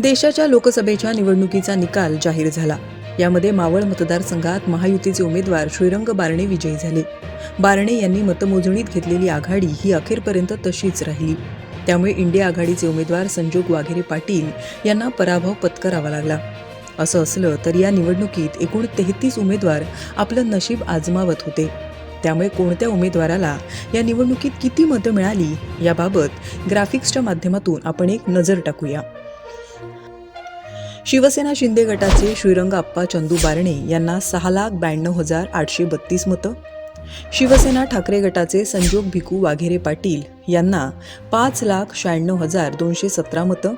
देशाच्या लोकसभेच्या निवडणुकीचा निकाल जाहीर झाला. यामध्ये मावळ मतदारसंघात महायुतीचे उमेदवार श्रीरंग बारणे विजयी झाले. बारणे यांनी मतमोजणीत घेतलेली आघाडी ही अखेरपर्यंत तशीच राहिली. त्यामुळे इंडिया आघाडीचे उमेदवार संजोग वाघेरे पाटील यांना पराभव पत्करावा लागला. असं असलं तर या निवडणुकीत एकूण तेहतीस उमेदवार आपलं नशीब आजमावत होते. त्यामुळे कोणत्या उमेदवाराला या निवडणुकीत किती मतं मिळाली याबाबत ग्राफिक्सच्या माध्यमातून आपण एक नजर टाकूया. शिवसेना शिंदे गटाचे श्रीरंग आप्पा चंदू बारणे यांना सहा लाख ब्याण्णव हजार आठशे बत्तीस मतं. शिवसेना ठाकरे गटाचे संजोग भिकू वाघेरे पाटील यांना पाच लाख शहाण्णव हजार दोनशे सतरा मतं.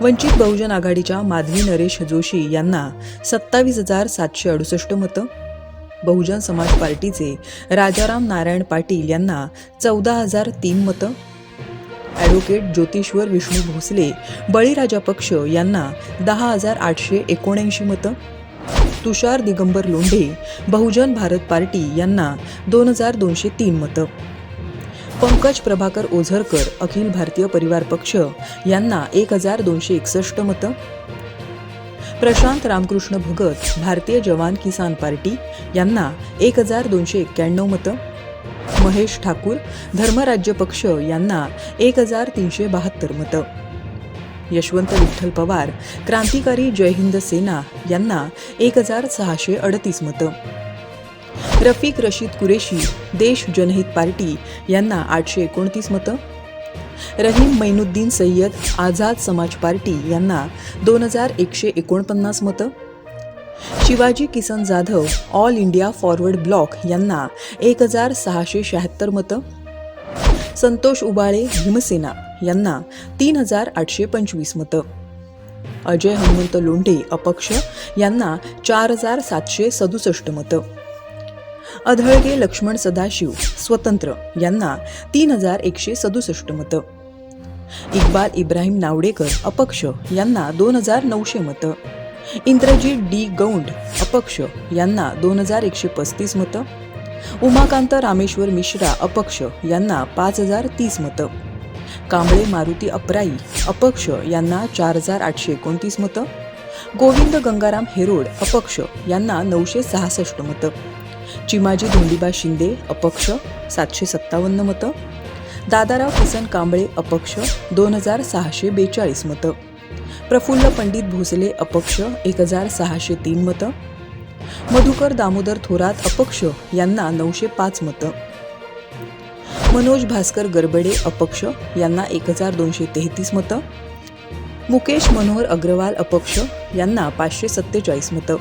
वंचित बहुजन आघाडीच्या माधवी नरेश जोशी यांना सत्तावीस हजार सातशे अडुसष्ट मतं. बहुजन समाज पार्टीचे राजाराम नारायण पाटील यांना चौदा हजार तीन मतं. ॲडव्होकेट ज्योतिश्वर विष्णू भोसले बळीराजा पक्ष यांना दहा हजार आठशे एकोणऐंशी मतं. तुषार दिगंबर लोंढे बहुजन भारत पार्टी यांना दोन हजार दोनशे तीन मतं. पंकज प्रभाकर ओझरकर अखिल भारतीय परिवार पक्ष यांना एक हजार दोनशे एकसष्ट मतं. प्रशांत रामकृष्ण भगत भारतीय जवान किसान पार्टी यांना एक हजार दोनशे एक्क्याण्णव मतं. महेश ठाकूर धर्मराज्य पक्ष यांना एक हजार तीनशे बहात्तर मतं. यशवंत विठ्ठल पवार क्रांतिकारी जय हिंद सेना यांना एक हजार सहाशे अडतीस मतं. रफिक रशीद कुरेशी देश जनहित पार्टी यांना आठशे एकोणतीस मतं. रहीम मैनुद्दीन सय्यद आझाद समाज पार्टी यांना दोन हजार एकशे एकोणपन्नास मतं. Shivaji Kisan Jadhav all India forward bloc यांना एक हजार सहाशे शहात्तर मतं. संतोष उबाळे भीमसेना यांना तीन हजार आठशे पंचवीस मतं. अजय हनुमंत लोंढे अपक्ष यांना चार हजार सातशे सदुसष्ट मतं. अधळगे लक्ष्मण सदाशिव स्वतंत्र यांना तीन हजार एकशे सदुसष्ट मतं. इक्बाल इब्राहिम नावडेकर अपक्ष यांना दोन हजार नऊशे मतं. इंद्रजीत डी. गौंड अपक्ष यांना दोन हजार एकशे पस्तीस मतं. उमाकांत रामेश्वर मिश्रा अपक्ष यांना पाच हजार तीस मतं. कांबळे मारुती अपराई अपक्ष यांना चार हजार आठशे एकोणतीस मतं. गोविंद गंगाराम हेरोड अपक्ष यांना नऊशे सहासष्ट मतं. चिमाजी धोंडीबा शिंदे अपक्ष सातशे सत्तावन्न मतं. दादाराव किसन कांबळे अपक्ष दोन हजार सहाशे बेचाळीस मतं. प्रफुल्ल पंडित भोसले अपक्ष एक हजार सहाशे तीन मतं. मधुकर दामोदर थोरात अपक्ष यांना नऊशे पाच मतं. मनोज भास्कर गरबडे अपक्ष यांना एक हजार दोनशे तेहतीस मतं. मुकेश मनोहर अग्रवाल अपक्ष यांना पाचशे सत्तेचाळीस मतं.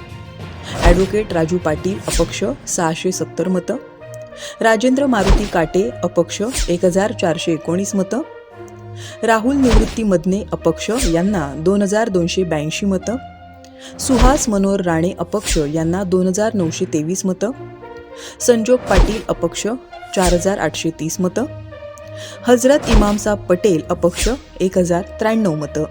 ॲडव्होकेट राजू पाटील अपक्ष सहाशे सत्तर मतं. राजेंद्र मारुती काटे अपक्ष एक हजार चारशे एकोणीस मतं. राहुल निवृत्ती मदने अपक्ष यांना दोन हजार दोनशे ब्याऐंशी मतं. सुहास मनोहर राणे अपक्ष यांना दोन हजार नऊशे तेवीस मतं. संजोग पाटील अपक्ष चार हजार आठशे तीस मतं. हजरत इमामसाब पटेल अपक्ष एक हजार त्र्याण्णव मतं.